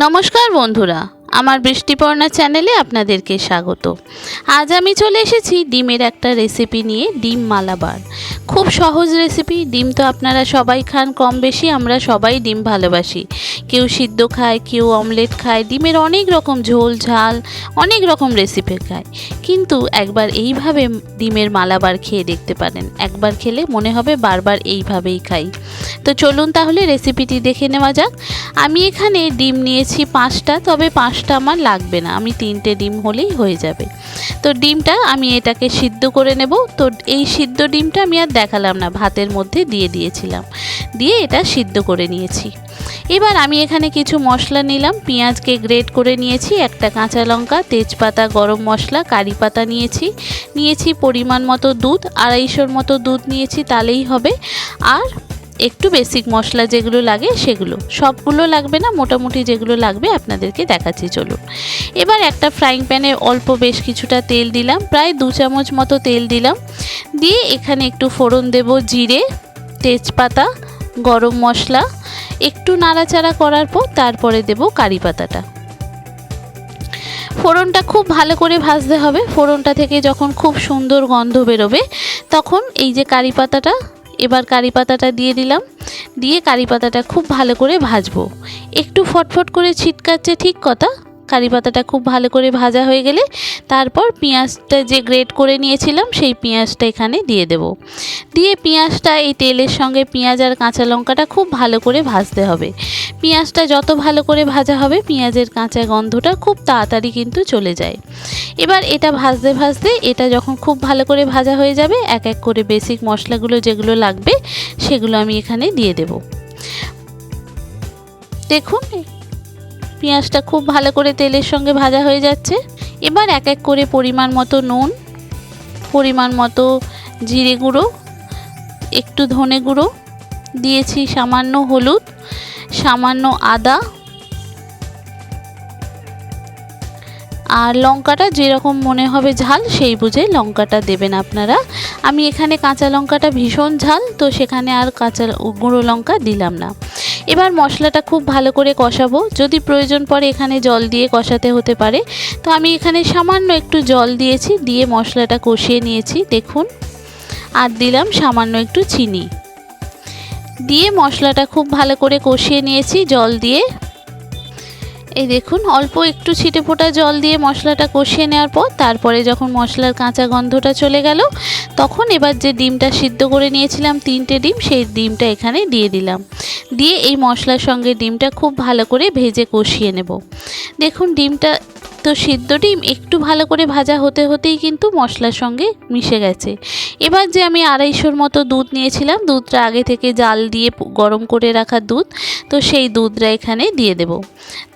নমস্কার বন্ধুরা, আমার বৃষ্টিপর্ণা চ্যানেলে আপনাদেরকে স্বাগত। আজ আমি চলে এসেছি ডিমের একটা রেসিপি নিয়ে ডিম মালাবার। খুব সহজ রেসিপি ডিম তো আপনারা সবাই খান কম বেশি, আমরা সবাই ডিম ভালোবাসি। কেউ সিদ্ধ খায়, কেউ অমলেট খায়, ডিমের অনেক রকম ঝোল, ঝাল, অনেক রকম রেসিপি খায়। কিন্তু একবার এইভাবে ডিমের মালাবার খেয়ে দেখতে পারেন। একবার খেলে মনে হবে বারবার এইভাবেই খাই। তো চলুন তাহলে রেসিপিটি দেখে নেওয়া যাক। আমি এখানে ডিম নিয়েছি পাঁচটা, তবে পাঁচটা আমার লাগবে না। আমি তিনটে ডিম হলেই হয়ে যাবে। তো ডিমটা আমি এটাকে সিদ্ধ করে নেব। তো এই সিদ্ধ ডিমটা আমি আর দেখালাম না, ভাতের মধ্যে দিয়ে দিয়েছিলাম। দিয়ে এটা সিদ্ধ করে নিয়েছি। এবার আমি এখানে কিছু মশলা নিলাম, পেঁয়াজকে গ্রেট করে নিয়েছি, একটা কাঁচা লঙ্কা, তেজপাতা, গরম মশলা, কারি পাতা নিয়েছি। নিয়েছি পরিমাণ মতো দুধ, আড়াইশোর মতো দুধ নিয়েছি, তাহলেই হবে। আর একটু বেসিক মশলা যেগুলো লাগে সেগুলো। সবগুলো লাগবে না, মোটামুটি যেগুলো লাগবে আপনাদেরকে দেখাচ্ছি, চলুন। এবার একটা ফ্রাইং প্যানে অল্প বেশ কিছুটা তেল দিলাম, প্রায় দু চামচ মতো তেল দিলাম। দিয়ে এখানে একটু ফোড়ন দেব, জিরে, তেজপাতা, গরম মশলা। একটু নাড়াচাড়া করার পর তারপরে দেব কারি পাতাটা। ফোড়নটা খুব ভালো করে ভাজতে হবে। ফোড়নটা থেকে যখন খুব সুন্দর গন্ধ বেরোবে, তখন এই যে কারি পাতাটা এবার কারি পাতাটা দিয়ে দিলাম। দিয়ে কারি পাতাটা খুব ভালো করে ভাজবো। একটু ফটফট করে ছিটকাচ্ছে ঠিক কথা? কারি পাতাটা খুব ভালো করে ভাজা হয়ে গেলে তারপর পেঁয়াজটা যে গ্রেট করে নিয়েছিলাম সেই পেঁয়াজটা এখানে দিয়ে দেব। দিয়ে পেঁয়াজটা এই তেলের সঙ্গে পেঁয়াজ আর কাঁচা লঙ্কাটা খুব ভালো করে ভাজতে হবে। পেঁয়াজটা যত ভালো করে ভাজা হবে পেঁয়াজের কাঁচা গন্ধটা খুব তাড়াতাড়ি কিন্তু চলে যায়। এবার এটা ভাজতে ভাজতে এটা যখন খুব ভালো করে ভাজা হয়ে যাবে এক এক করে বেসিক মশলাগুলো যেগুলো লাগবে সেগুলো আমি এখানে দিয়ে দেব। দেখুন পেঁয়াজটা খুব ভালো করে তেলের সঙ্গে ভাজা হয়ে যাচ্ছে। এবার এক এক করে পরিমাণ মতো নুন, পরিমাণ মতো জিরে গুঁড়ো, একটু ধনে গুঁড়ো, দিয়েছি সামান্য হলুদ, সামান্য আদা আর লঙ্কাটা যেরকম মনে হবে ঝাল সেই বুঝে লঙ্কাটা দেবেন আপনারা। আমি এখানে কাঁচা লঙ্কাটা ভীষণ ঝাল, তো সেখানে আর কাঁচা গুঁড়ো লঙ্কা দিলাম না। এবার মশলাটা খুব ভালো করে কষাবো। যদি প্রয়োজন পড়ে এখানে জল দিয়ে কষাতে হতে পারে। তো আমি এখানে সামান্য একটু জল দিয়েছি, দিয়ে মশলাটা কষিয়ে নিয়েছি, দেখুন। আর দিলাম সামান্য একটু চিনি। দিয়ে মশলাটা খুব ভালো করে কষিয়ে নিয়েছি জল দিয়ে। এই দেখুন, অল্প একটু ছিটে ফোটা জল দিয়ে মশলাটা কষিয়ে নেওয়ার পর, তারপরে যখন মশলার কাঁচা গন্ধটা চলে গেল, তখন এবার যে ডিমটা সিদ্ধ করে নিয়েছিলাম, তিনটে ডিম, সেই ডিমটা এখানে দিয়ে দিলাম। দিয়ে এই মশলার সঙ্গে ডিমটা খুব ভালো করে ভেজে কষিয়ে নেব। দেখুন, ডিমটা তো সিদ্ধ ডিম, একটু ভালো করে ভাজা হতে হতেই কিন্তু মশলার সঙ্গে মিশে গেছে। এবার যে আমি আড়াইশোর মতো দুধ নিয়েছিলাম, দুধটা আগে থেকে জাল দিয়ে গরম করে রাখা দুধ, তো সেই দুধটা এখানে দিয়ে দেব।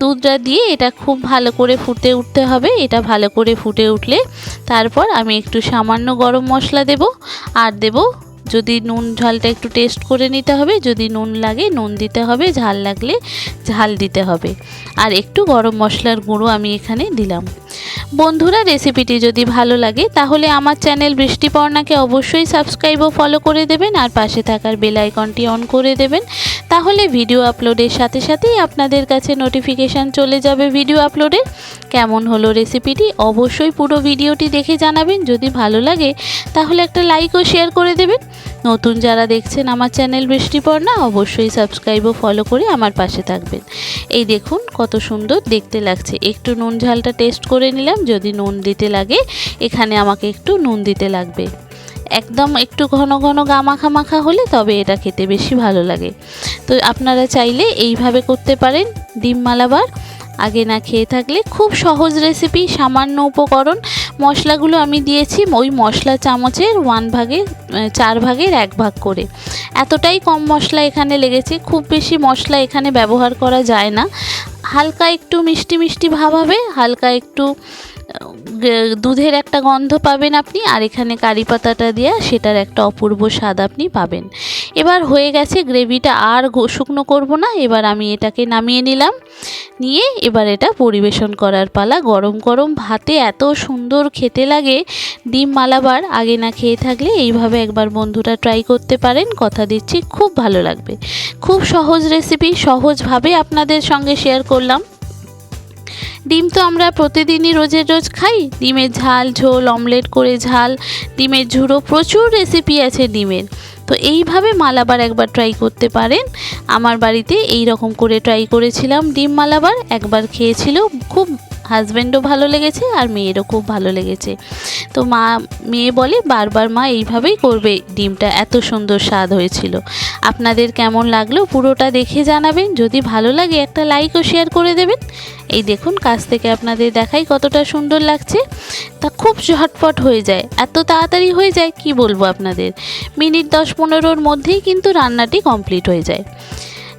দুধটা দিয়ে এটা খুব ভালো করে ফুটে উঠতে হবে, এটা ভালো করে ফুটে উঠলে তারপর আমি একটু সামান্য গরম মশলা দেব, আর দেব যদি নুন ঝালটা একটু টেস্ট করে নিতে হবে, যদি নুন লাগে নুন দিতে হবে, ঝাল লাগলে ঝাল দিতে হবে। আর একটু গরম মশলার গুঁড়ো আমি এখানে দিলাম। বন্ধুরা রেসিপিটি যদি ভালো লাগে, তাহলে আমার চ্যানেল বৃষ্টিপর্ণাকে অবশ্যই সাবস্ক্রাইব ও ফলো করে দেবেন আর পাশে থাকার বেল আইকনটি অন করে দেবেন। তাহলে ভিডিও আপলোডের সাথে সাথেই আপনাদের কাছে নোটিফিকেশান চলে যাবে ভিডিও আপলোডে কেমন হলো রেসিপিটি অবশ্যই পুরো ভিডিওটি দেখে জানাবেন। যদি ভালো লাগে, তাহলে একটা লাইক ও শেয়ার করে দেবেন। নতুন যারা দেখছেন আমার চ্যানেল বৃষ্টিপর্ণা অবশ্যই সাবস্ক্রাইব ও ফলো করে আমার পাশে থাকবেন। এই দেখুন, কত সুন্দর দেখতে লাগছে। একটু নুন ঝালটা টেস্ট করে নিলাম। যদি নুন দিতে লাগে, এখানে আমাকে একটু নুন দিতে লাগবে। একদম একটু ঘন ঘন গা মাখা মাখা হলে তবে এটা খেতে বেশি ভালো লাগে। তো আপনারা চাইলে এইভাবে করতে পারেন, ডিম মালাবার। আগে না খেয়ে থাকলে খুব সহজ রেসিপি, সামান্য উপকরণ। মশলাগুলো আমি দিয়েছি ওই মশলা চামচের ওয়ান ভাগে চার ভাগের এক ভাগ করে। এতটাই কম মশলা এখানে লেগেছে, খুব বেশি মশলা এখানে ব্যবহার করা যায় না। হালকা একটু মিষ্টি মিষ্টি ভাব হবে, হালকা একটু দুধের একটা গন্ধ পাবেন আপনি আর এখানে কারি পাতাটা দেওয়া সেটার একটা অপূর্ব স্বাদ আপনি পাবেন। এবার হয়ে গেছে গ্রেভিটা আর শুকনো করব না, এবার আমি এটাকে নামিয়ে নিলাম। নিয়ে এবার এটা পরিবেশন করার পালা। গরম গরম ভাতে এত সুন্দর খেতে লাগে, ডিম মালাবার আগে না খেয়ে থাকলে এইভাবে একবার বন্ধুরা ট্রাই করতে পারেন, কথা দিচ্ছি, খুব ভালো লাগবে। খুব সহজ রেসিপি সহজভাবে আপনাদের সঙ্গে শেয়ার করলাম। ডিম তো আমরা প্রতিদিনই রোজের রোজ খাই। ডিমের ঝাল, ঝোল, অমলেট করে ঝাল, ডিমের ঝুড়ো, প্রচুর রেসিপি আছে ডিমের। তো এইভাবে মালাবার একবার ট্রাই করতে পারেন। আমার বাড়িতে এই রকম করে ট্রাই করেছিলাম। ডিম মালাবার একবার খেয়েছিল, খুব হাজব্যান্ডও ভালো লেগেছে আর মেয়েরও খুব ভালো লেগেছে। তো মা, মেয়ে বলে বারবার মা এইভাবেই করবে, ডিমটা এত সুন্দর স্বাদ হয়েছিল। আপনাদের কেমন লাগল পুরোটা দেখে জানাবেন, যদি ভালো লাগে একটা লাইক ও শেয়ার করে দেবেন। এই দেখুন, কাছ থেকে আপনাদের দেখাই কতটা সুন্দর লাগছে। তা খুব ঝটপট হয়ে যায়, এত তাড়াতাড়ি হয়ে যায়, কি বলব আপনাদের? মিনিট দশ পনেরোর মধ্যেই কিন্তু রান্নাটি কমপ্লিট হয়ে যায়।